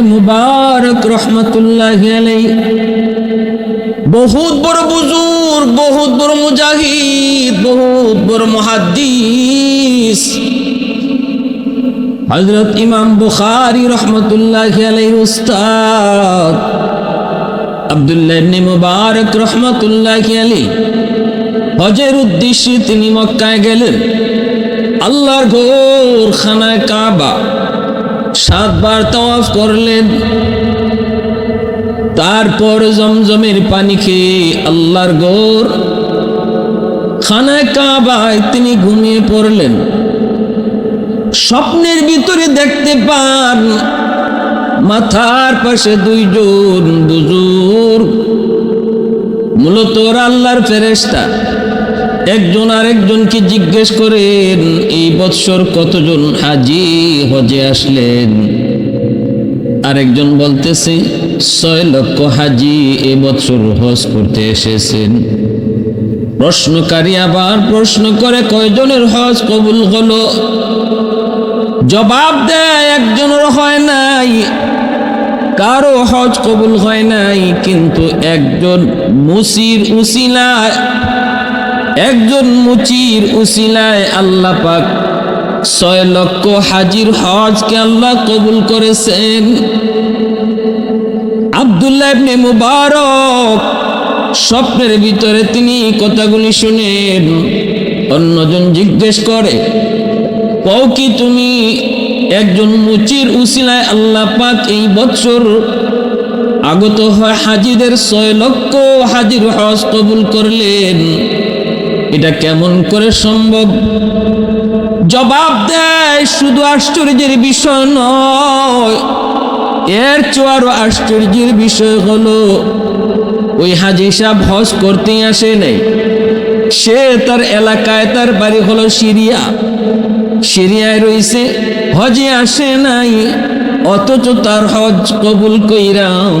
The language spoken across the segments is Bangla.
মুবারক রহমতুল্লাহ বহুত বহুত বহুত হযরত ইমাম বুখারী রহমতুল্লাহ উস্তাদ। আব্দুল্লাহ মুবারক রহমতুল্লাহ আলাইহি। হজের উদ্দেশ্যে তিনি মক্কায় গেলেন। আল্লাহর ঘোর খানায় কাবা। সাতবার তওয়াফ করলেন। তারপর জমজমের পানি খেয়ে আল্লাহর গোর খানায় কাবায় তিনি ঘুমিয়ে পড়লেন। স্বপ্নের ভিতরে দেখতে পান, মাথার পাশে দুইজন বুজুর মূলত আল্লাহর ফেরেস্তা একজন আরেকজনকে জিজ্ঞেস করেন, এই বৎসর কতজন হাজি হজে আসলেন? আরেকজন বলতেছে, ছয় লক্ষ হাজি এ বৎসর হজ করতে এসেছেন। প্রশ্নকারী আবার প্রশ্ন করে, কয়জনের হজ কবুল হলো? জবাব দেয়, একজনের হয় নাই। কারও হজ কবুল হয় নাই, কিন্তু একজন মুসির উসিলায় একজন মুচির উসিলায় আল্লাহ পাক ছয় লক্ষ হাজির হজকে আল্লাহ কবুল করেছেন। আবদুল্লাহ ইবনে মুবারক স্বপ্নের ভিতরে তিনি কথাগুলি শুনেন। অন্যজন জিজ্ঞেস করে কও কি তুমি একজন মুচির উসিলায় আল্লাহ পাক এই বছর আগত হয় হাজিদের ছয় লক্ষ হাজির হজ কবুল করলেন? এটা কেমন করে সম্ভব? জবাব দেয়, শুধু আশ্চর্যের বিষয় নয়। এর চেয়ে আরও আশ্চর্যের বিষয় হলো, ওই হাজি সাহেব হজ করতেই আসে নাই। সে তার এলাকায়, তার বাড়ি হলো সিরিয়া। সিরিয়ায় রয়েছে, হজে আসে নাই। অথচ তার হজ কবুল কইরাম,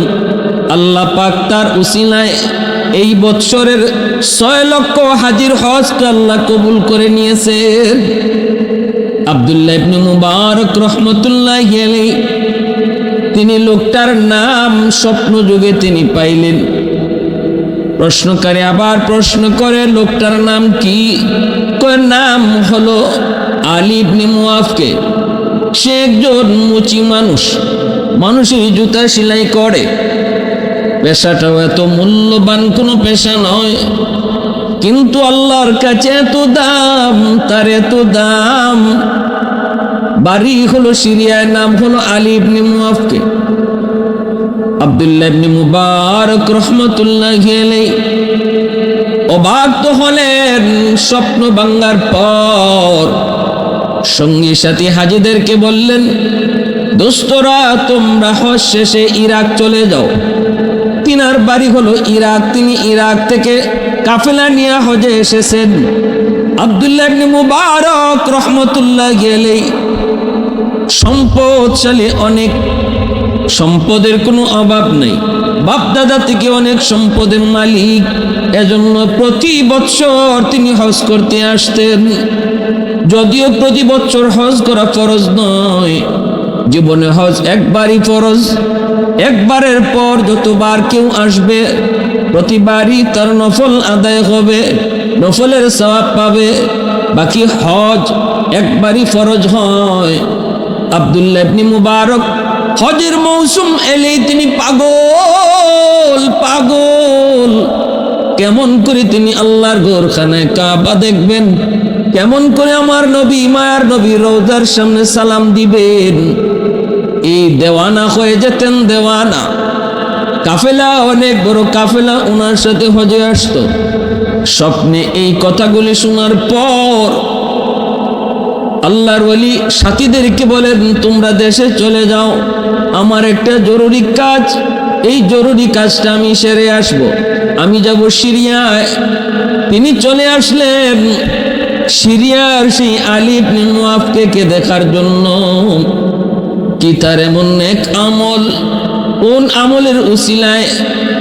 আল্লাহ পাক তার উসিলায় এই বৎসরের ছয় লক্ষ হাজির হজকে আল্লাহ কবুল করে নিয়েছে। আবদুল্লাহ ইবনে মুবারক রহমতুল্লাহ গেলে তিনি লোকটার নাম স্বপ্ন যুগে তিনি পাইলেন। প্রশ্নকারী আবার প্রশ্ন করে, লোকটার নাম কি? নাম হলো আলী ইবনে সে একজন মুচি মানুষ, মানুষের জুতা সেলাই করে। পেশাটাও এত মূল্যবান, কোনো পেশা নয়। কিন্তু আল্লাহর কাছে এত দাম, তার এত দাম। বাড়ি হলো সিরিয়ার নাম হলো আলী ইবনে মুআফকে। আব্দুল্লাহ ইবনে মুবারক রহমতুল্লাহ গেলে অবাক তো হলেন স্বপ্ন ভাঙ্গার পর। সঙ্গী সাথী হাজিদেরকে বললেন, দোস্তরা, তোমরা হজ শেষে ইরাক চলে যাও। তিনার বাড়ি হলো ইরাক। তিনি ইরাক থেকে কাফেলা নিয়ে হজে এসেছেন। আবদুল্লাহ মুবারক রহমতুল্লাহ গেলেই সম্পদশালী অনেক সম্পদের কোনো অভাব নেই। বাপ দাদা থেকে অনেক সম্পদের মালিক। এজন্য প্রতি বছর তিনি হজ করতে আসতেন। যদিও প্রতি বছর হজ করা ফরজ নয় জীবনে হজ একবারই ফরজ, একবারের পর যতবার কেউ আসবে, প্রতিবারই তার নফল আদায় হবে, নফলের সওয়াব পাবে। বাকি হজ একবারই ফরজ হয়। আবদুল্লাহ মুবারক হজের মৌসুম এলেই তিনি পাগল পাগল। কেমন করে তিনি আল্লাহর গোরখানায় কাবা দেখবেন? কেমন করে আমার নবী মায়ার নবী রোজার সামনে সালাম দিবেন? এই দেওয়ানা হয়ে যেতেন দেওয়ানা। কাফেলা, অনেক বড় কাফেলা ওনার সাথে হজে আসতো। স্বপ্নে এই কথাগুলি শোনার পর আল্লাহর ওলি সাথীদেরকে বলেন, তোমরা দেশে চলে যাও। আমার একটা জরুরি কাজ। এই জরুরি কাজটা আমি সেরে আসব। আমি যাব সিরিয়ায়। তিনি চলে আসলেন সিরিয়ার সেই আলিফ মুআফকে দেখার জন্য। কি তার এমন এক আমল? কোন আমলের উসিলায়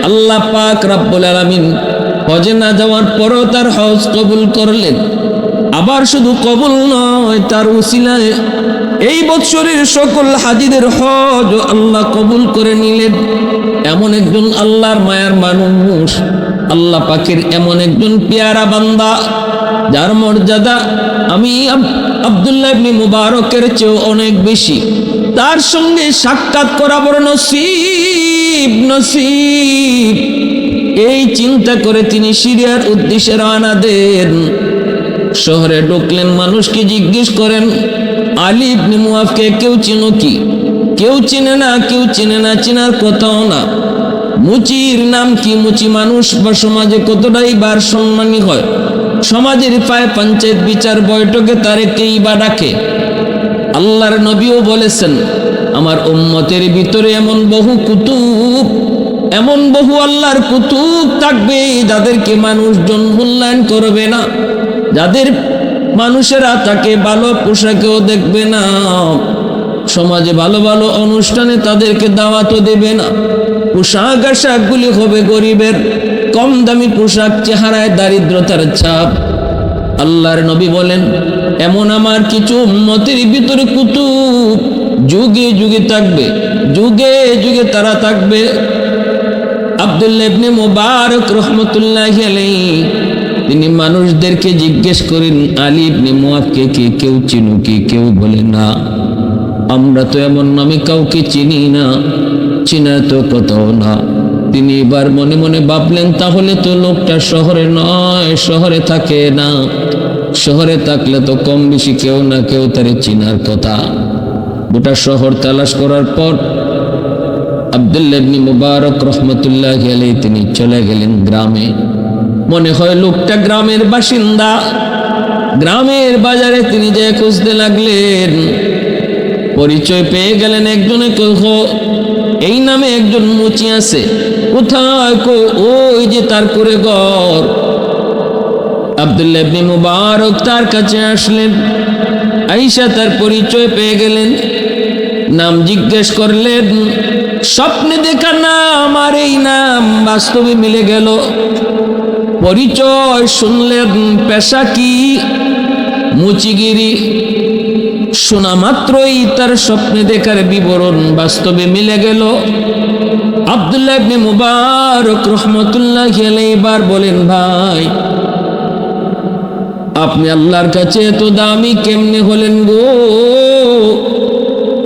আল্লাহ পাক রাব্বুল আলামিন হজে না যাওয়ার পরও তার হজ কবুল করলেন? আবার শুধু কবুল নয়, তার উসিলায় এই বৎসরের সকল হাজিদের হজ আল্লাহ কবুল করে নিলেন। এমন একজন আল্লাহর মায়ার মানুষ, আল্লাহ পাকের এমন একজন পেয়ারা বান্দা, যার মর্যাদা আমি আব- আব্দুল্লাহ ইবনে মুবারকের চেয়েও অনেক বেশি। তার সঙ্গে সাক্ষাৎ করা বড় নসিব নসিব। এই চিন্তা করে তিনি সিরিয়ার উদ্দেশ্যে রওনা দেন। শহরে ঢুকলেন, মানুষকে জিজ্ঞেস করেন, আলী ইবনে মুয়াফকে কেউ চিনো কি? কেউ চিনে না, কেউ চিনে না, চেনার কথাও না। মুচির নাম কি? মুচি মানুষ বা সমাজে কতটাই বার সম্মানী হয়? সমাজের পায় পঞ্চায়েত বিচার বৈঠকে তারে কেই বা ডাকে? আল্লাহর নবীও বলেছেন, আমার উম্মতের ভিতরে এমন বহু কুতুব, এমন বহু আল্লাহর কুতুব থাকবে যাদেরকে মানুষজন মূল্যায়ন করবে না। যাদের মানুষেরা তাকে ভালো পোশাকেও দেখবে না, সমাজে ভালো ভালো অনুষ্ঠানে তাদেরকে দাওয়াতও দেবে না। পোশাক আশাকগুলি হবে গরিবের, কম দামি পোশাক, চেহারায় দারিদ্রতার ছাপ। আল্লাহর নবী বলেন, এমন আমার কিছু মতের ভিতরে কুতুব যুগে যুগে থাকবে, যুগে যুগে তারা থাকবে। আব্দুল্লাহ ইবনে মুবারক রহমতুল্লাহ আলাইহি, তিনি মানুষদেরকে জিজ্ঞেস করেন, আলী ইবনে মুয়াফকে কে, কেউ চিনু কি? কেউ বলে না। আমরা তো এমন নামে কাউকে চিনি না, চিনা তো কোথাও না। তিনি এবার মনে মনে ভাবলেন, তাহলে তো লোকটা শহরে নয়, শহরে থাকে না। শহরে থাকলে তো কম বেশি কেউ না কেউ তারে চিনার কথা। গোটা শহর তালাশ করার পর আবদুল্লাহ ইবনে মুবারক রহমতুল্লাহ আলাইহি তিনি চলে গেলেন গ্রামে। মনে হয় লোকটা গ্রামের বাসিন্দা। গ্রামের বাজারে তিনি যে খুঁজতে লাগলেন, পরিচয় পেয়ে গেলেন একজনে এই নামে একজন মুচি আছে। কোথায় ওই যে তার করে ঘর। আব্দুল্লাহ ইবনে মুবারক তার কাছে আসলেন। আইসা তার পরিচয় পেয়ে গেলেন। নাম জিজ্ঞেস করলেন, স্বপ্নে দেখা নাম আর এই নাম বাস্তবে মিলে গেল। পরিচয় শুনলেন, পেশা কি? মুচিগিরি। শোনা মাত্রই তার স্বপ্নে দেখার বিবরণ বাস্তবে মিলে গেল। আব্দুল্লাহ ইবনে মুবারক রহমতুল্লাহ এবার বলেন, ভাই, আপনি আল্লাহর কাছে এত দামি কেমনে হলেন গো?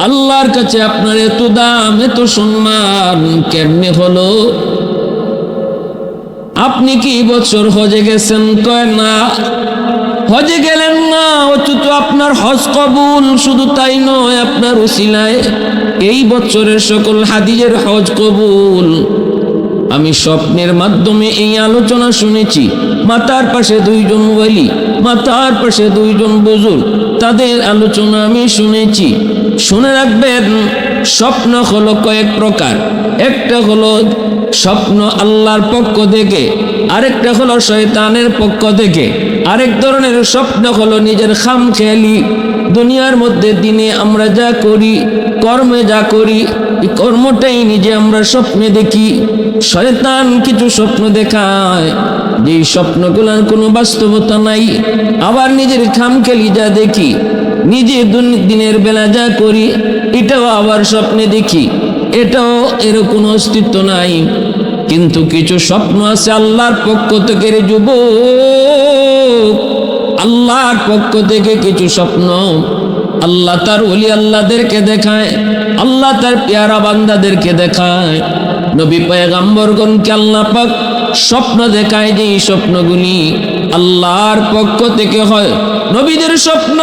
আল্লাহর কাছে আপনার এত দাম, এত সম্মান কেমনে হলো? আপনি কি বছর হজে গেছেন? কয় না। হজে গেলেন না, অথচ আপনার হজ কবুল শুধু তাই নয়, আপনার উসিলায় এই বছরের সকল হাদিজের হজ কবুল। আমি স্বপ্নের মাধ্যমে এই আলোচনা শুনেছি, মাতার পাশে দুইজন ওয়ালি, মাতার পাশে দুইজন বুজুর তাদের আলোচনা আমি শুনেছি। শুনে রাখবেন, স্বপ্ন হলো কয়েক প্রকার। একটা হলো স্বপ্ন আল্লাহর পক্ষ থেকে, আরেকটা হলো শয়তানের পক্ষ থেকে, আরেক ধরনের স্বপ্ন হলো নিজের খাম খেয়ালি। দুনিয়ার মধ্যে দিনে আমরা যা করি, কর্মে যা করি, এই কর্মটাই নিজে আমরা স্বপ্নে দেখি। শয়তান কিছু স্বপ্ন দেখায়, যেই স্বপ্নগুলোর কোনো বাস্তবতা নাই। আবার নিজের খামখেলি যা দেখি, নিজে দিনের বেলা যা করি, এটাও আবার স্বপ্নে দেখি, এটাও এর কোনো অস্তিত্ব নাই। কিন্তু কিছু স্বপ্ন আছে আল্লাহর পক্ষ থেকে রে যুব আল্লাহর পক্ষ থেকে কিছু স্বপ্ন। আল্লাহ তার ওলি আল্লাহদেরকে দেখায়, আল্লাহ তার পেয়ারা বান্দাদেরকে দেখায়। নবী পয়গাম্বরগণকে আল্লাহ পাক স্বপ্ন দেখায় যে স্বপ্নগুলি আল্লাহর পক্ষ থেকে হয়। নবীদের স্বপ্ন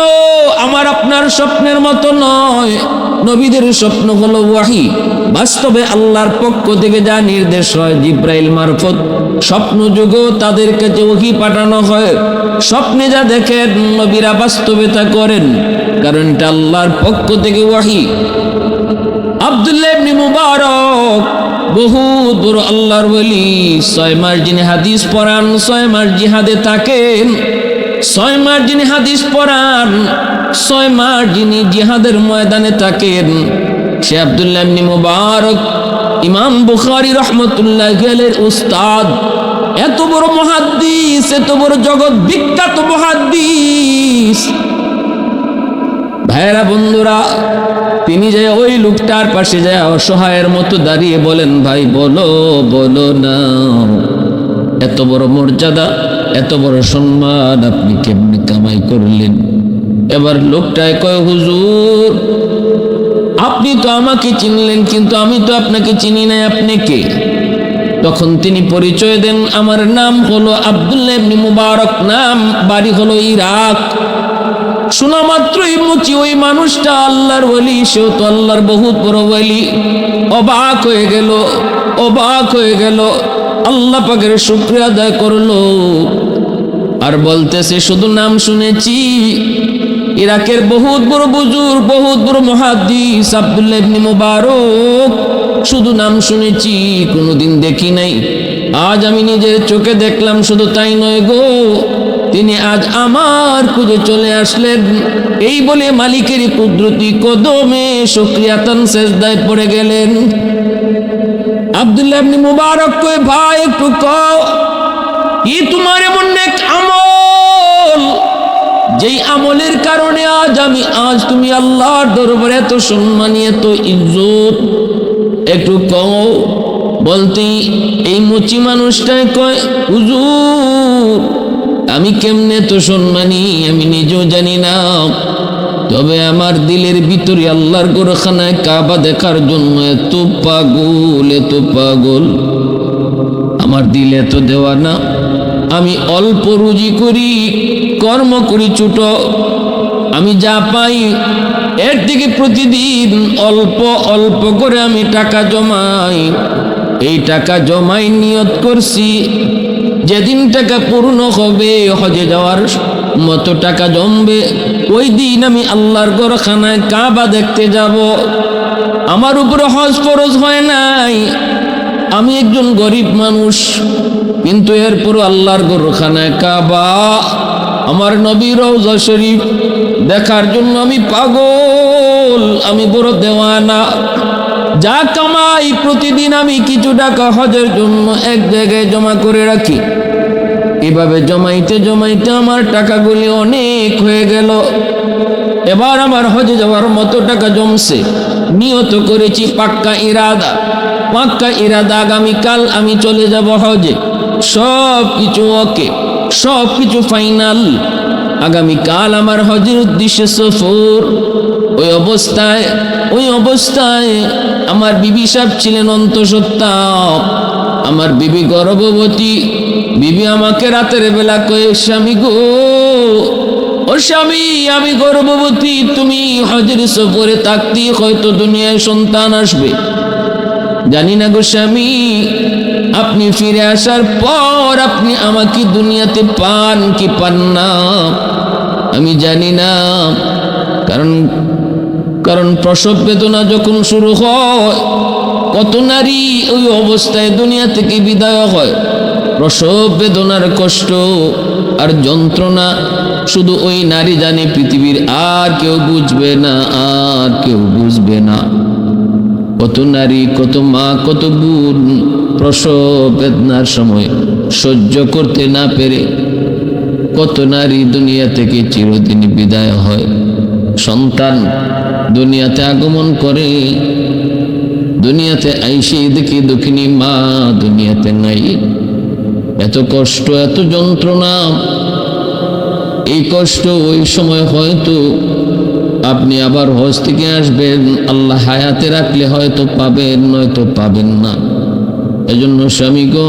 আমার আপনার স্বপ্নের মতো নয়। নবীদের স্বপ্ন হলো ওয়াহি। বাস্তবে আল্লাহর পক্ষ থেকে যা নির্দেশ হয় জিব্রাইল মারফত, স্বপ্ন যুগেও তাদের কাছে ওহি পাঠানো হয়। স্বপ্নে যা দেখেন নবীরা বাস্তবে তা করেন কারণ এটা আল্লাহর পক্ষ থেকে ওয়াহি। আব্দুল্লাহ মুবারক বহুত বড় আল্লাহর বলি ছয় মাস যিনি হাদিস পড়ান, ছয় মাস জিহাদে থাকেন। ছয় মাস যিনি হাদিস পড়ান, ছয় মাস যিনি জিহাদের ময়দানে থাকেন। সে আব্দুল্লাহ মুবারক, ইমাম বুখারী রহমতুল্লাহ গেলের উস্তাদ। এত বড় মহাদ্দিস এত বড় জগৎ বিখ্যাত মহাদ্দিস ভাই ভাইয়েরা, বন্ধুরা তিনি যে ওই লোকটার পাশে যায় অসহায়ের মতো দাঁড়িয়ে বলেন, ভাই, বলো বলো না। এত বড় মর্যাদা, এত বড় সম্মান আপনি কেমনি কামাই করলেন? এবার লোকটায় কয়, হুজুর, আপনি তো আমাকে চিনলেন, কিন্তু আমি তো আপনাকে চিনি নাই। আপনি কে? তখন তিনি পরিচয় দেন, আমার নাম হলো আব্দুল্লাহ মুবারক, নাম বাড়ি হলো ইরাক। শোনা মাত্রই মুচি ওই মানুষটা আল্লাহর বলি সেও তো আল্লাহর বহুত বড় বলি অবাক হয়ে গেল, অবাক হয়ে গেল। আল্লাহ পাকের শুক্রিয়া আদায় করল। আর বলতেছে, শুধু নাম শুনেছি। ইরাকের বহুত বড় বুজুর বহুত বড় মহাদিস আব্দুল্লাহ মুবারক, শুধু নাম শুনেছি, কোনোদিন দেখি নাই। আজ আমি নিজের চোখে দেখলাম, শুধু তাই নয় গো। তিনি আজ আমার খুঁজে চলে আসলেন। এই বলে মালিকের কুদরতি কদমে শুক্রিয়াতান শেষদায় পড়ে গেলেন। আব্দুল্লাহ মুবারক কয়, ভাই, একটু কি তোমার এমন নেক আমল? যেই আমলের কারণে আজ আমি, আজ তুমি আল্লাহর দরবারে এত সম্মানী, এত ইজ্জত, একটু কও। বলতে এই মুচি মানুষটাই কয়, হুজুর আমি কেমনে তো সম্মানী, আমি নিজেও জানি না। তবে আমার দিলের ভিতরে আল্লাহর গোরখানায় কাবা দেখার জন্য এত পাগল এত পাগল। আমার দিল এত দেওয়া না। আমি অল্প রুজি করি, কর্ম করি ছোট। আমি যা পাই, এর থেকে প্রতিদিন অল্প অল্প করে আমি টাকা জমাই। এই টাকা জমাই নিয়ত করছি। যেদিন টাকা পূর্ণ হবে, হজে যাওয়ার মতো টাকা জমবে। ওই দিন আমি আল্লাহর গরখানায় কাবা দেখতে যাব। আমার উপরে হজ ফরজ হয় নাই। আমি একজন গরিব মানুষ, কিন্তু এরপর আল্লাহর গরখানায় কাবা। আমার নবী রওজা শরীফ দেখার জন্য আমি পাগল, আমি বড় দেওয়ানা। যা কামাই প্রতিদিন আমি কিছু টাকা হজের জন্য এক জায়গায় জমা করে রাখি। এভাবে জমাইতে জমাইতে আমার টাকাগুলি অনেক হয়ে গেল। এবার আমার হজে যাওয়ার মতো টাকা জমছে। নিয়ত করেছি পাক্কা ইরাদা। পাক্কা ইরাদা আগামীকাল আমি চলে যাব হজে। সব কিছু ওকে সব কিছু ফাইনাল। আগামীকাল আমার হজের উদ্দেশ্যে সফর। ওই অবস্থায় ওই অবস্থায় আমার বিবি সাহেব ছিলেন অন্তঃসত্ত্বা। আমার বিবি গর্ভবতী, বিবি আমাকে রাতের বেলা কয়ে, স্বামী গো, ও স্বামী, আমি গর্ভবতী, তুমি হজের সফরে থাকতেই হয়তো দুনিয়ায় সন্তান আসবে। জানি না গো স্বামী, আপনি ফিরে আসার পর আপনি আমাকে দুনিয়াতে পান কি পান না? আমি জানি না, কারণ কারণ প্রসব বেদনা যখন শুরু হয়, কত নারী ওই অবস্থায় দুনিয়া থেকে বিদায় হয়। প্রসব বেদনার কষ্ট আর যন্ত্রণা শুধু ওই নারী জানে পৃথিবীর আর কেউ বুঝবে না, আর কেউ বুঝবে না। কত নারী, কত মা, কত বোন প্রসব বেদনার সময় সহ্য করতে না পেরে কত নারী দুনিয়া থেকে চিরদিন বিদায় হয়। সন্তান দুনিয়াতে আগমন করে, দুনিয়াতে আইসে দেখি দক্ষিণী মা, দুনিয়াতে নাই। এত কষ্ট, এত যন্ত্রণা। এই কষ্ট, ওই সময় হয়তো আপনি আবার হজ থেকে আসবেন, আল্লাহ হায়াতে রাখলে হয়তো পাবেন, নয়তো পাবেন না। এজন্য স্বামী গো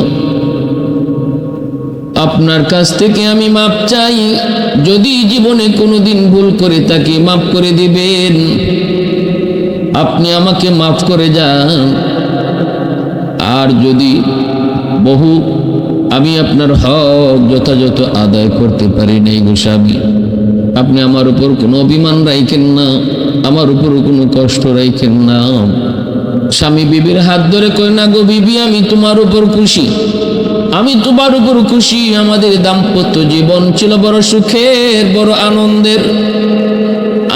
আপনার কাছ থেকে আমি মাপ চাই। যদি জীবনে কোনোদিন ভুল করে তাকে মাফ করে দিবেন, আপনি আমাকে মাফ করে যান। আর যদি বহু আমি আপনার হক যথাযথ আদায় করতে পারি নাই গো স্বামী, আপনি আমার উপর কোনো অভিমান রাইখেন না, আমার উপর কোনো কষ্ট রাইখেন না। স্বামী বিবির হাত ধরে কয়, না গো বিবি, আমি তোমার উপর খুশি। আমি তোমার উপর খুশি, আমাদের দাম্পত্য জীবন ছিল বড় সুখের, বড় আনন্দের।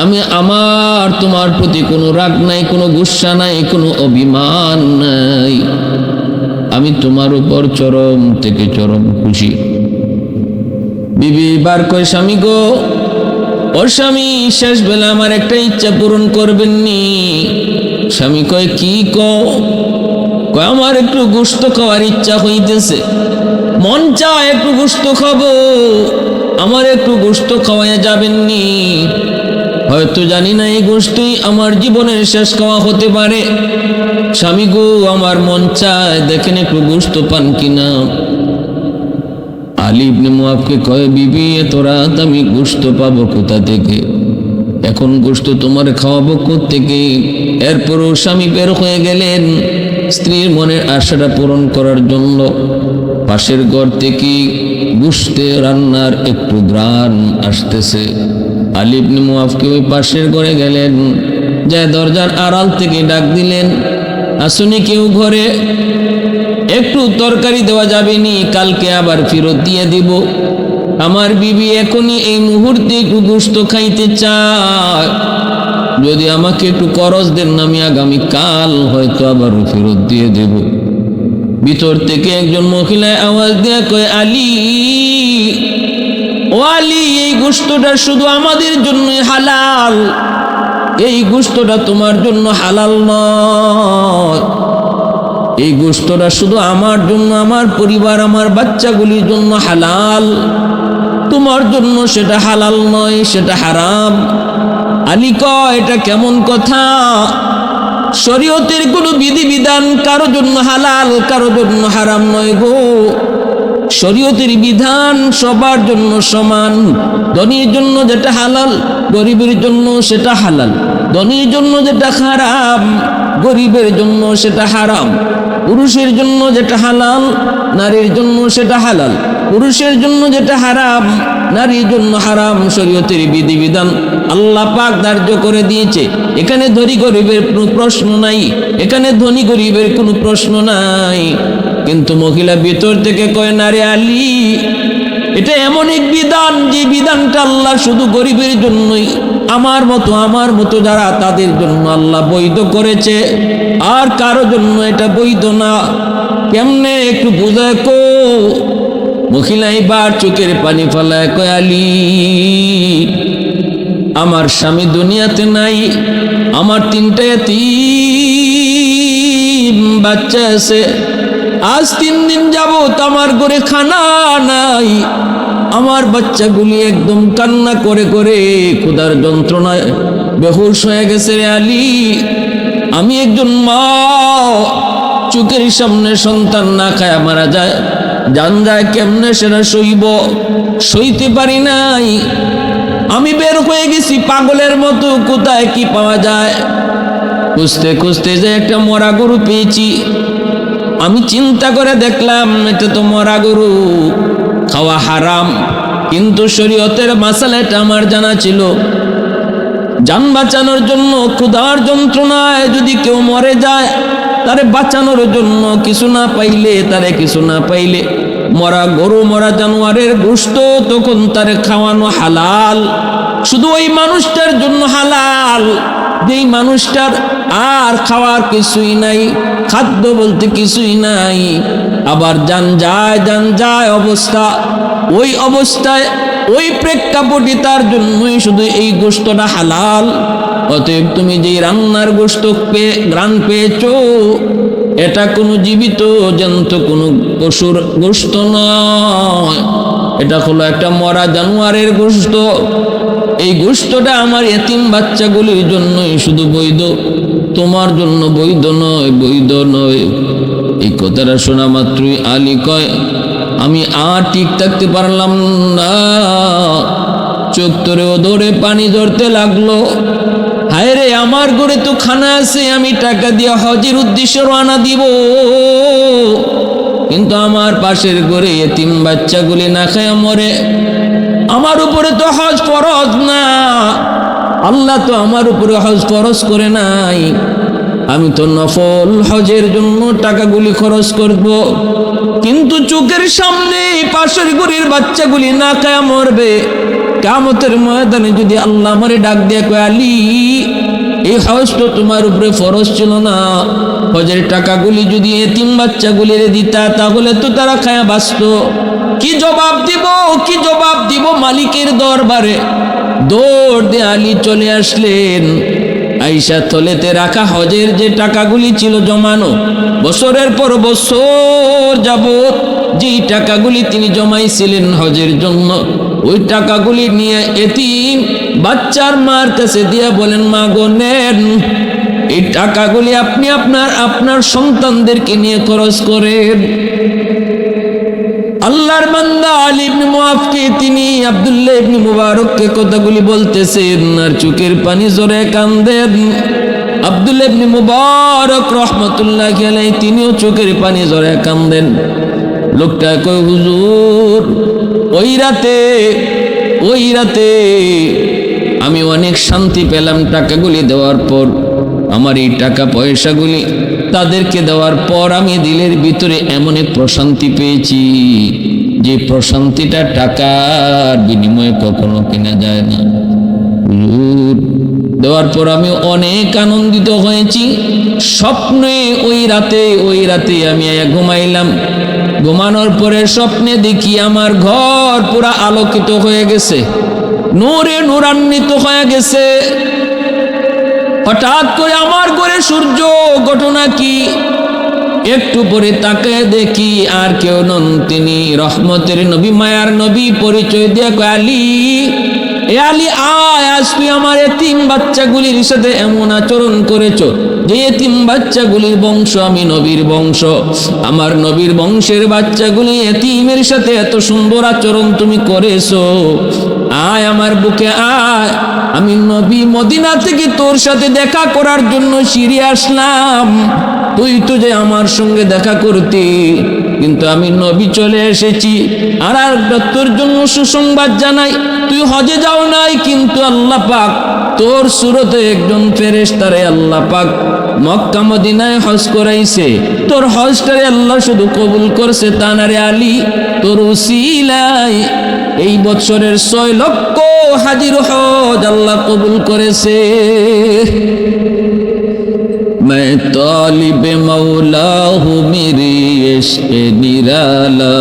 আমি আমার তোমার প্রতি কোনো রাগ নাই, কোনো গুসা নাই, কোনো অভিমান নাই। আমি তোমার উপর চরম থেকে চরম খুশি। বিবি বার কয়, স্বামী গো ও স্বামী শেষ বেলা আমার একটা ইচ্ছা পূরণ করবেননি। স্বামী কয়, কি কয় আমার একটু গোস্ত খাওয়ার ইচ্ছা হইতেছে। মন চায় একটু গোস্ত খাব। আমার একটু গোস্ত খাওয়াইয়া যাবেননি। হয়তো জানি না এই গোষ্ঠী আমার জীবনের শেষ খাওয়া হতে পারে। স্বামী গো, আমার মন চায় দেখেন একটু গোস্ত পান কিনা। আলী ইবনে মুয়াবকে কয়, বিবি, এত রাত আমি গোস্ত পাবো কোথা থেকে? এখন গোস্ত তোমার খাওয়াবো থেকে এরপরও স্বামী বের হয়ে গেলেন স্ত্রীর মনের আশাটা পূরণ করার জন্য। পাশের ঘর থেকে গুস্তে রান্নার একটু গ্রান আসতেছে। আলিবনি মুয়াফকে ওই পাশের ঘরে গেলেন। যায় দরজার আড়াল থেকে ডাক দিলেন, আসুনি কেউ ঘরে? একটু তরকারি দেওয়া যাবে নি, কালকে আবার ফেরত দিয়ে দিব। আমার বিবি এখনই এই মুহূর্তে একটু গুস্ত খাইতে চায়। যদি আমাকে একটু করজ দেন না, আমি আগামী কাল হয়তো আবার ফেরত দিয়ে দেব। ভিতর থেকে একজন মহিলায় আওয়াজ দিয়ে কয়, আলী, ও আলী, এই গোস্তটা শুধু আমাদের জন্যই হালাল। এই গোস্তটা তোমার জন্য হালাল নয়। এই গোস্তটা শুধু আমার জন্য, আমার পরিবার, আমার বাচ্চাগুলির জন্য হালাল। তোমার জন্য সেটা হালাল নয়, সেটা হারাম। আলী কয়, এটা কেমন কথা? শরীয়তের কোনো বিধিবিধান কারও জন্য হালাল, কারও জন্য হারাম নয় গো। শরীয়তের বিধান সবার জন্য সমান। ধনীর জন্য যেটা হালাল, গরিবের জন্য সেটা হালাল। ধনীর জন্য যেটা হারাম, গরিবের জন্য সেটা হারাম। পুরুষের জন্য যেটা হালাল, নারীর জন্য সেটা হালাল। পুরুষের জন্য যেটা হারাম, নারীর জন্য হারাম, শরীয়তের বিধিবিধান আল্লাহ পাক ধার্য করে দিয়েছে। এখানে ধনী গরিবের কোনো প্রশ্ন নাই, এখানে ধনী গরিবের কোনো প্রশ্ন নাই। কিন্তু মহিলা ভিতর থেকে কয়, নারে আলী, এটা এমন এক বিধান, যে বিধানটা আল্লাহ শুধু গরিবের জন্যই, আমার মতো আমার মতো যারা, তাদের জন্য আল্লাহ বৈধ করেছে। আর কারও জন্য এটা বৈধ না। কেমনে একটু বুঝায় কো মহিলা এবার চোখের পানি ফেলায় কয় আলী। আমার স্বামী দুনিয়াতে নাই, আমার তিনটা এতিম বাচ্চা আছে। আজ তিন দিন যাবত আমার ঘরে খানা নাই। আমার বাচ্চাগুলি একদম কান্না করে করে ক্ষুধার যন্ত্রণায় বেহুশ হয়ে গেছে রে আলী। আমি একজন মা, চোখের সামনে সন্তান না খায় মারা যায়। জান যায় কেমনে সেটা সইব? সইতে পারি নাই। আমি বের হয়ে গেছি পাগলের মতো, কোথায় কি পাওয়া যায়? খুঁজতে খুঁজতে যে একটা মরা গরু পেয়েছি। আমি চিন্তা করে দেখলাম, এটা তো মরা গরু। খাওয়া হারাম, কিন্তু শরীয়তের মাসালাটা আমার জানা ছিল। যান বাঁচানোর জন্য ক্ষুধার যন্ত্রণায় যদি কেউ মরে যায় তারে বাঁচানোর জন্য কিছু না পাইলে, তারে কিছু না পাইলে মরা গরু, মরা জানোয়ারের গোস্ত তখন তারে খাওয়ানো হালাল। শুধু ওই মানুষটার জন্য হালাল। যেই মানুষটার আর খাওয়ার কিছুই নাই, খাদ্য বলতে কিছুই নাই, আবার যান যায় যান যায় অবস্থা। ওই অবস্থায় ওই প্রেক্ষাপটে তার জন্যই শুধু এই গোস্তটা হালাল। অতএব তুমি যে রান্নার গোস্ত পেয়ে গ্রান পেয়েছ, এটা কোনো জীবিত জন্ত, কোনো পশুর গোস্ত নয়। এটা হলো একটা মরা জানোয়ারের গোস্ত এই গোস্তটা আমার এতিম বাচ্চাগুলির জন্যই শুধু বৈধ, তোমার জন্য বৈধ নয় বৈধ নয়। এই কথাটা শোনা মাত্রই আলী কয়, আমি আর ঠিক থাকতে পারলাম না। চোখ তোরে ধরে পানি ধরতে লাগল। হায় রে আমার ঘরে তো খানা আছে, আমি টাকা দিয়ে হজের উদ্দেশ্যে রানা দিব। কিন্তু আমার পাশের ঘরে এতিম বাচ্চাগুলি না খায় মরে। আমার উপরে তো হজ ফরজ না। আল্লাহ তো আমার উপরে হজ ফরজ করে নাই। আমি তো নফল হজের জন্য টাকাগুলি খরচ করব। কিন্তু চোখের সামনে পাশের ঘরের বাচ্চাগুলি না খায় মরবে। কামতের ময়দানে যদি আল্লাহ আমারে ডাক দিয়ে কয়, আলী, এই তো তোমার উপরে ফরজ ছিল না। হজের টাকাগুলি যদি এ এতিম বাচ্চাগুলির দিতা, তাহলে তো তারা খায়া বাঁচত। কি জবাব দিব? কি জবাব দিব মালিকের দরবারে? দৌড় দিয়ে আলী চলে আসলেন। আইসা থলেতে রাখা হজের যে টাকাগুলি ছিল জমানো, বছরের পর বছর যাবত যেই টাকাগুলি তিনি জমাইছিলেন হজের জন্য ওই টাকাগুলি নিয়ে এতিম বাচ্চার মার কাছে দিয়ে বলেন, মা গো, নেন। এই টাকাগুলি আপনি আপনার আপনার সন্তানদেরকে নিয়ে খরচ করেন। আল্লাহর বান্দা আলী ইবনে মুআফকে, তিনি আব্দুল্লাহ ইবনে মুবারককে কথাগুলি বলতেছেন, আর চোখের পানি জোরে কান্দেন। আব্দুল্লাহ ইবনে মুবারক রহমতুল্লাহ আলাইহি, তিনিও চোখের পানি জোরে কান্দেন। লোকটা কয়, হুজুর, ওই রাতে ওই রাতে আমি অনেক শান্তি পেলাম টাকাগুলি দেওয়ার পর। আমার এই টাকা পয়সাগুলি তাদেরকে দেওয়ার পর আমি দিলের ভিতরে এমন এক প্রশান্তি পেয়েছি যে প্রশান্তিটা টাকার বিনিময়ে কখনো কেনা যায় না। দেওয়ার পর আমি অনেক আনন্দিত হয়েছি। স্বপ্নে ওই রাতে ওই রাতে আমি ঘুমাইলাম। ঘুমানোর পরে স্বপ্নে দেখি আমার ঘর পুরা আলোকিত হয়ে গেছে। নূরে নূরান্বিত হয়ে গেছে। হঠাৎ করে আমার ঘরে সূর্য ঘটনা কি? একটু পরে তাকে দেখি আর কেউ নন তিনি। রহমতের নবী, মায়ার নবী, পরিচয় দিয়ে আলী, এ আলী, আয়, আজ তুই আমার এতিম বাচ্চাগুলির সাথে এমন আচরণ করেছ। যে এতিম বাচ্চাগুলির বংশ, আমি নবীর বংশ। আমার নবীর বংশের বাচ্চাগুলি এতিমের সাথে এত সুন্দর আচরণ তুমি করেছ। আয় আমার বুকে, আয়। আমি নবী মদিনা থেকে তোর সাথে দেখা করার জন্য সিঁড়ি আসলাম। তুই তো যে আমার সঙ্গে দেখা করতি। কিন্তু আমি নবী চলে এসেছি। আর একটা তোর জন্য সুসংবাদ জানাই। তুই হজে যাও নাই, কিন্তু আল্লাহ পাক তোর সুরতে একজন ফেরেশতারে আল্লাহ পাক মক্কা মদিনায় হজ করাইছে। তোর হজটারে আল্লাহ শুধু কবুল করছে তা না রে আলী। তোর উসিলায় এই বছরের ছয় লক্ষ হাজির হজ আল্লাহ কবুল করেছে। میں طالب مولا ہوں میری عشق نرالا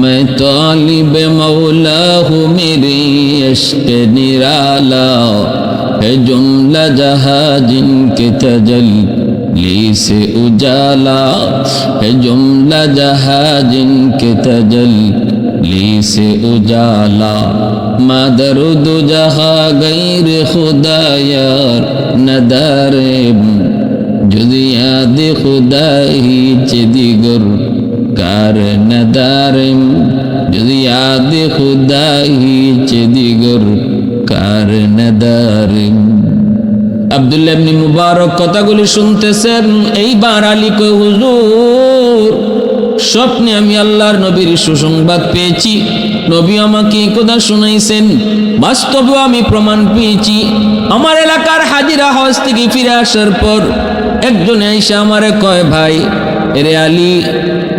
میں طالب مولا ہوں میری عشق نرالا ہے جملہ جہاں جن کے تجل لی سے اجالا ہے جملہ جہاں جن کے تجل لی سے اجالا مادر دو جہاں غیر خدا یار ندار جدیاد خدائی چی دیگر کار ندارم جدیاد خدائی چی دیگر کار ندارم আবদুল্লাহ ইবনে মুবারক কথাগুলি শুনতেছেন এইবার আলী কই হুজুর স্বপ্নে আমি আল্লাহর নবীর সুসংবাদ পেয়েছি। নবী আমাকে কথা শুনাইছেন। বাস্তবেও আমি প্রমাণ পেয়েছি। আমার এলাকার হাজিরা হজ থেকে ফিরে আসার পর একজন এসে আমারে কয়, ভাই, এরে আলী,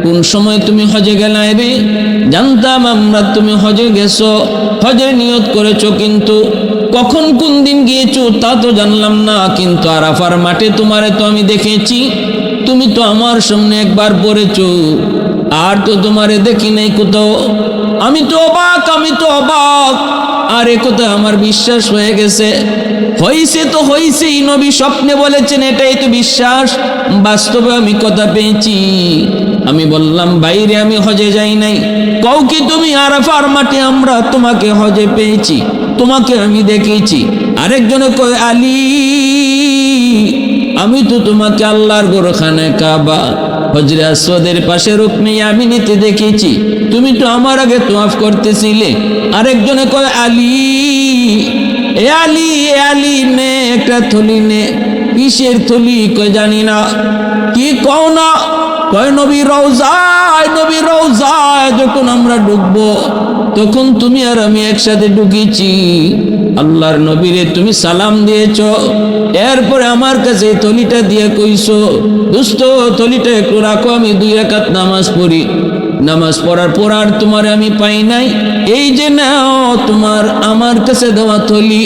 কোন সময় তুমি হজে গেলাই রে জানতাম আমরা তুমি হজে গেছো। হজে নিয়ত করেছ কিন্তু কখন কোন দিন গিয়েছো তা তো জানলাম না। কিন্তু আরাফার মাঠে তোমারে তো আমি দেখেছি। তুমি তো আমার সামনে একবার পড়েছ, আর তো তোমারে দেখি নাই কোথাও। আমি তো অবাক, আমি তো অবাক। আর এ কথা আমার বিশ্বাস হয়ে গেছে। হইছে তো হইছেই, নবী স্বপ্নে বলেছেন, এটাই তো বিশ্বাস। বাস্তবে আমি কথা পেয়েছি। আমি বললাম, বাইরে আমি হজে যাই নাই। কও কি তুমি, আরাফার মাঠে আমরা তোমাকে হজে পেয়েছি, তোমাকে আমি দেখেছি। আরেকজনে কয়, আলী। আমি তো তোমাকে আল্লাহর গোরখানে কাবা হজরে আসওয়াদের পাশে রুকমি আমি নিতে দেখেছি। তুমি তো আমার আগে তোয়াফ করতেছিলে। আরেকজনে কয়, আলী, এ আলী এ আলী, নে একটা থলি নে। কিসের থলি, কয় জানি না। কি কও না? কয়, নবী রওজায় নবী রওজায়, যখন আমরা ঢুকবো তখন তুমি আর আমি একসাথে ঢুকেছি আল্লাহর নবীরে তুমি সালাম দিয়েছ। এরপরে আমার কাছে তলিটা দিয়ে কইছো দুস্থ তলিটা একটু রাখো, আমি দুই একাত নামাজ পড়ি। নামাজ পড়ার পর আর তোমার আমি পাই নাই। এই যে নাও তোমার আমার কাছে দেওয়া থলি।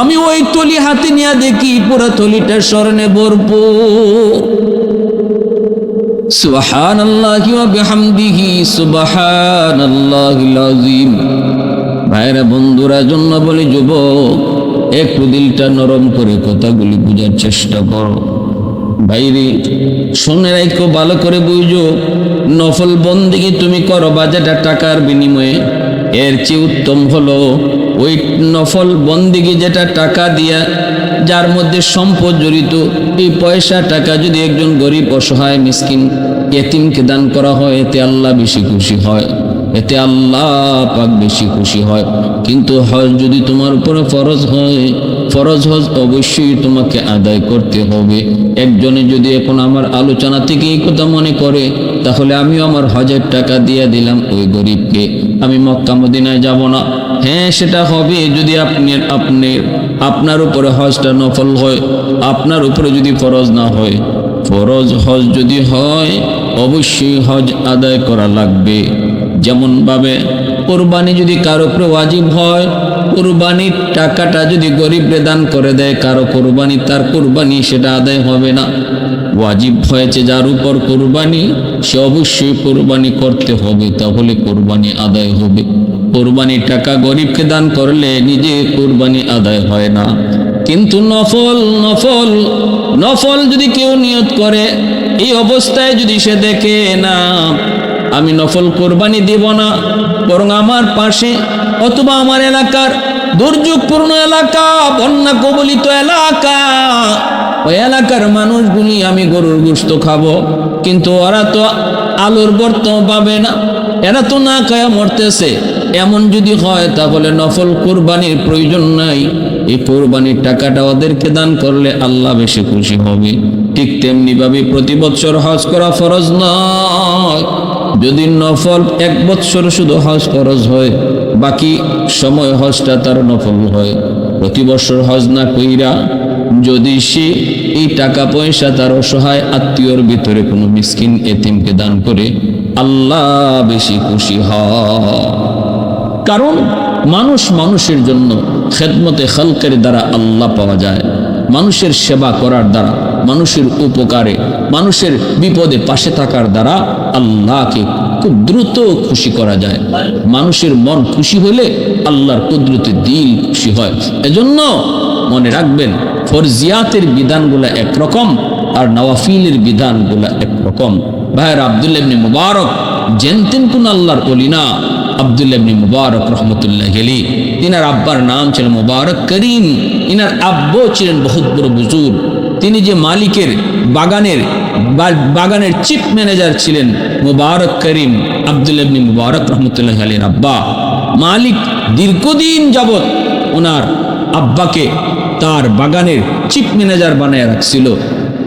আমি ওই থলি হাতে নিয়ে দেখি, পুরো থলিটা স্মরণে ভরবো সুবহানাল্লাহি ওয়া বিহামদিহি, সুবহানাল্লাহিল আযীম। ভাইরা বন্ধুরা, জন্য বলি যুবক, একটু দিলটা নরম করে কথাগুলি বোঝার চেষ্টা করো। ভাইরে, শুনে রাখো ভালো করে বুঝো, নফল বন্দিকে তুমি করো বা যেটা টাকার বিনিময়ে। এর চেয়ে উত্তম হলো, ওই নফল বন্দিকে যেটা টাকা দিয়া, যার মধ্যে সম্পদ জড়িত, এই পয়সা টাকা যদি একজন গরিব অসহায় মিসকিন এতিমকে দান করা হয়, এতে আল্লাহ বেশি খুশি হয়। এতে আল্লাহ পাক বেশি খুশি হয়। কিন্তু হজ যদি তোমার উপরে ফরজ হয়, ফরজ হজ অবশ্যই তোমাকে আদায় করতে হবে। একজনে যদি এখন আমার আলোচনা থেকে এই কথা মনে করে, তাহলে আমিও আমার হজের টাকা দিয়ে দিলাম ওই গরিবকে। আমি মক্কা মদিনায় যাব না। হ্যাঁ সেটা হবে যদি আপনি আপনি, আপনার উপরে হজটা নফল হয়, আপনার উপরে যদি ফরজ না হয়। ফরজ হজ যদি হয়, অবশ্যই হজ আদায় করা লাগবে। যেমনভাবে কোরবানি যদি কারও উপরে ওয়াজিব হয়, কোরবানির টাকাটা যদি গরিবরে দান করে দেয়, কারও কোরবানি তার কোরবানি, সেটা আদায় হবে না। ওয়াজিব হয়েছে যার উপর কোরবানি, সে অবশ্যই কোরবানি করতে হবে, তাহলে কোরবানি আদায় হবে। কোরবানির টাকা গরিবকে দান করলে নিজে কোরবানি আদায় হয় না। কিন্তু নফল নফল নফল যদি কেউ নিয়ত করে, এই অবস্থায় যদি সে দেখে না আমি নফল কোরবানি দেব না, বরং আমার পাশে অথবা আমার এলাকার দুর্যোগপূর্ণ এলাকা, বন্যা কবলিত এলাকা, ওই এলাকার মানুষগুলি আমি গরুর গোস্ত খাব। কিন্তু ওরা তো আলোর বর্ত পাবে না, এরা তো না খায়া মরতেছে। এমন যদি হয়, তাহলে নফল কোরবানির প্রয়োজন নাই। এই কোরবানির টাকাটা ওদেরকে দান করলে আল্লাহ বেশি খুশি হবে। ঠিক তেমনি ভাবে প্রতি বছর হজ করা ফরজ নয়। যদি নফল এক বৎসর শুধু হজ খরচ হয়, বাকি সময় হজটা তার নফল হয়। প্রতি বছর হজ না কইরা যদি সে এই টাকা পয়সা তার অসহায় আত্মীয়র ভিতরে কোনো মিসকিন এতিমকে দান করে, আল্লাহ বেশি খুশি হয় কারণ মানুষ মানুষের জন্য খেদমতে খালকের দ্বারা আল্লাহ পাওয়া যায়। মানুষের সেবা করার দ্বারা, মানুষের উপকারে, মানুষের বিপদে পাশে থাকার দ্বারা আল্লাহকে খুব দ্রুত খুশি করা যায়। মানুষের মন খুশি হলে আল্লাহর কুদরতে দিল খুশি হয়। এজন্য মনে রাখবেন, ফরজিয়াতের বিধানগুলো একরকম আর নওয়াফিলের বিধানগুলো একরকম। ভাইয়ের, আবদুল্লাহ ইবনে মুবারক জেনতেন কোন আল্লাহর অলিনা আবদুল্লাহ ইবনে মুবারক রহমতুল্লাহ গেলি তিনার আব্বার নাম ছিল মুবারক করিম। ইনার আব্বু ছিলেন বহুত বড় বুজুর তিনি যে মালিকের বাগানের বাগানের চিফ ম্যানেজার ছিলেন মুবারক করিম আবদুল্লাহ ইবনে মুবারক রহমতুল্লাহ আলীর আব্বা। মালিক দীর্ঘদিন যাবত ওনার আব্বাকে তার বাগানের চিফ ম্যানেজার বানায় রাখছিল,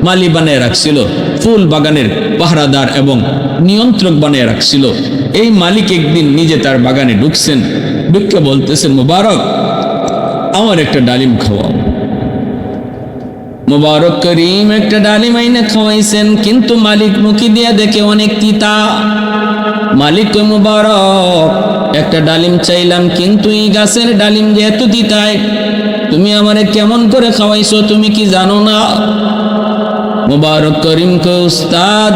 মালি বানিয়ে রাখছিল, ফুল বাগানের পাহারাদার এবং নিয়ন্ত্রক বানিয়ে রাখছিল। এই মালিক একদিন নিজে তার বাগানে ঢুকছেন ঢুককে বলতেছেন, মুবারক, আমার একটা ডালিম খাওয়াও। মুবারক করিম একটা ডালিম আইনে খাওয়াইছেন, কিন্তু মালিক মুখি দিয়া দেখে অনেক তিতা। মালিক মুবারক, একটা ডালিম চাইলাম, কিন্তু এই গাছের ডালিম যেহেতু তিতায়, তুমি আমারে কেমন করে খাওয়াইছো তুমি কি জানো না? মুবারক করিম কে উস্তাদ,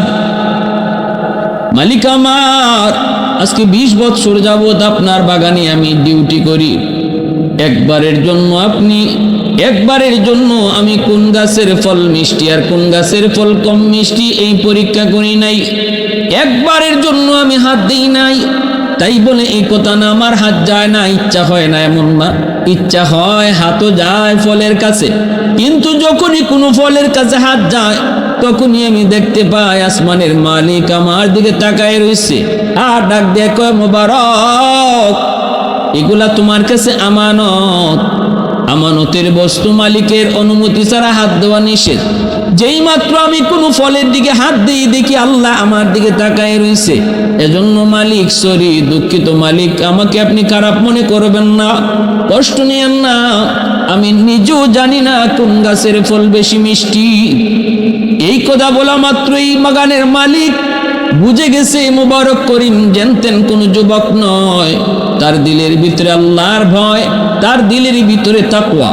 মালিক আমার, আজকে বিশ বছর যাবৎ আপনার বাগানে আমি ডিউটি করি। একবারের জন্য আপনি একবারের জন্য আমি কোন গাছের ফল মিষ্টি আর কোন গাছের ফল কম মিষ্টি এই পরীক্ষা করি নাই। একবারের জন্য আমি হাত দিই নাই। তাই বলে এই কথা না, আমার হাত যায় না, ইচ্ছা হয় না এমন না। ইচ্ছা হয় হাতও যায় ফলের কাছে। কিন্তু যখনই কোনো ফলের কাছে হাত যায়, তখনই আমি দেখতে পাই আসমানের মালিক আমার দিকে তাকায় রয়েছে। আর ডাক কয় মোবারক, এগুলা তোমার কাছে আমানত? আমানতের বস্তু মালিকের অনুমতি ছাড়া হাত দেওয়া নিষেধ। যেই মাত্র আমি কোনো ফলের দিকে হাত দিই, দেখি আল্লাহ আমার দিকে তাকায় রয়েছে। এজন্য মালিক, সরি, দুঃখিত মালিক, আমাকে আপনি খারাপ মনে করবেন না, কষ্ট নিয়েন না। আমি নিজেও জানি না কোন গাছের ফল বেশি মিষ্টি। এই কথা বলা মাত্রই বাগানের মালিক বুঝে গেছে মুবারক করিম জানতেন কোন যুবক নয়। তার দিলের ভিতরে আল্লাহর ভয়, তার দিলের ভিতরে তাকুয়া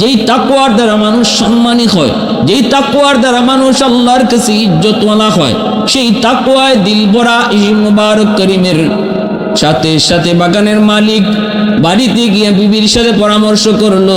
যেই তাকুয়ার দ্বারা মানুষ সম্মানী হয়, যেই তাকুয়ার দ্বারা মানুষ আল্লাহর কাছে ইজ্জতওয়ালা হয়, সেই তাকুয়ায় দিল ভরা এই মুবারক করিমের। সাথে সাথে বাগানের মালিক বাড়িতে গিয়ে বিবির সাথে পরামর্শ করল